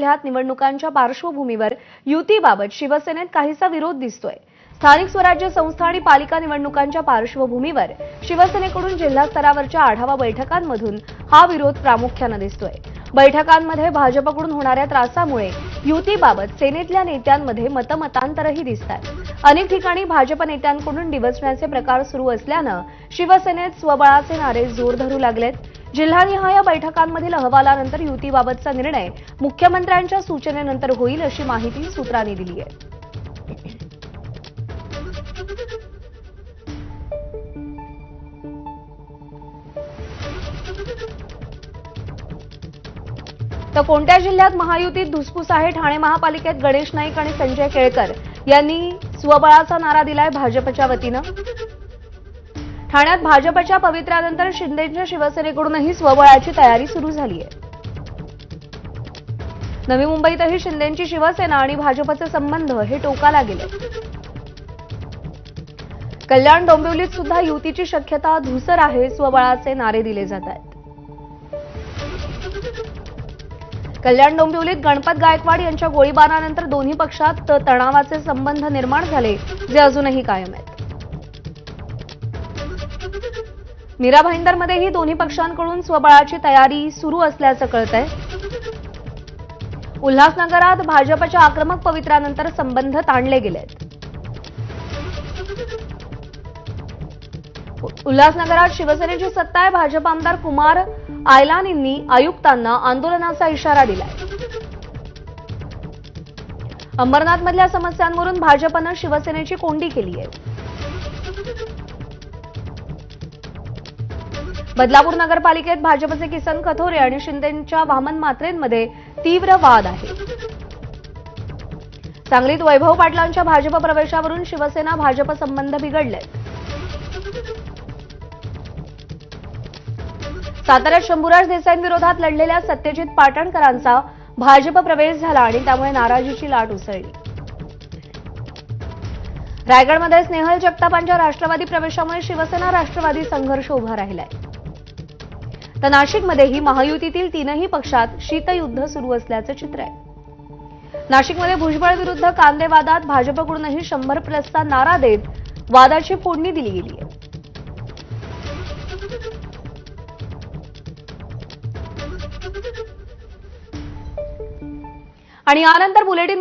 जिल्ह्यात निवडणुकांच्या पार्श्वभूमीवर युतीबाबत शिवसेनेत काहीसा विरोध दिसतोय. स्थानिक स्वराज्य संस्था आणि पालिका निवडणुकांच्या पार्श्वभूमीवर शिवसेनेकडून जिल्हा स्तरावरच्या आढावा बैठकांमधून हा विरोध प्रामुख्यानं दिसतोय. बैठकांमध्ये भाजपकडून होणाऱ्या त्रासामुळे युतीबाबत सेनेतल्या नेत्यांमध्ये मतमतांतरही दिसतात अनेक ठिकाणी भाजप नेत्यांकडून डिवचण्याचे प्रकार सुरू असल्यानं शिवसेनेत स्वबळाचे नारे जोर धरू लागलेत. जिल्हानिहाय बैठकांमधील अहवालानंतर युतीबाबतचा निर्णय मुख्यमंत्र्यांच्या सूचनेनंतर होईल अशी माहिती सूत्रांनी दिली आहे. तर कोणत्या जिल्ह्यात महायुतीत धुसफूस आहे? ठाणे महापालिकेत गणेश नाईक आणि संजय केळकर यांनी स्वबळाचा नारा दिलाय भाजपच्या वतीनं. ठाण्यात भाजपच्या पवित्र्यानंतर शिंदेच्या शिवसेनेकडूनही स्वबळाची तयारी सुरू झाली आहे नवी मुंबईतही शिंदेची शिवसेना आणि भाजपचे संबंध हे टोकाला गेले. कल्याण डोंबिवलीत सुद्धा युतीची शक्यता धुसर आहे स्वबळाचे नारे दिले जात आहेत. कल्याण डोंबिवलीत गणपत गायकवाड यांच्या गोळीबारानंतर दोन्ही पक्षात तणावाचे संबंध निर्माण झाले जे अजूनही कायम आहेत. मीरा भाईंदरमध्येही दोन्ही पक्षांकडून स्वबळाची तयारी सुरू असल्याचं कळतंय. उल्हासनगरात भाजपच्या आक्रमक पवित्र्यानंतर संबंध ताणले गेलेत. उल्हासनगरात शिवसेनेची सत्ता आहे भाजप आमदार कुमार आयलानींनी आयुक्तांना आंदोलनाचा इशारा दिलाय. अंबरनाथमधल्या समस्यांवरून भाजपनं शिवसेनेची कोंडी केली आहे. बदलापूर नगरपालिकेत भाजपचे किसन कथोरे आणि शिंदेच्या वामन मात्रेंमध्ये तीव्र वाद आहे. सांगलीत वैभव पाटलांच्या भाजप प्रवेशावरून शिवसेना भाजप संबंध बिघडले. साताऱ्यात शंभूराज देसाईंविरोधात लढलेल्या सत्यजित पाटणकरांचा भाजप प्रवेश झाला आणि त्यामुळे नाराजीची लाट उसळली. रायगडमध्ये स्नेहल जगतापांच्या राष्ट्रवादी प्रवेशामुळे शिवसेना राष्ट्रवादी संघर्ष उभा राहिलाय. तर नाशिकमध्येही महायुतीतील तीनही पक्षात शीतयुद्ध सुरू असल्याचं चित्र आहे. नाशिकमध्ये भुजबळ विरुद्ध कांदे वादात भाजपकडूनही शंभर प्लसचा नारा देत वादाची फोडणी दिली गेली आहे. आणि यानंतर बुलेटिन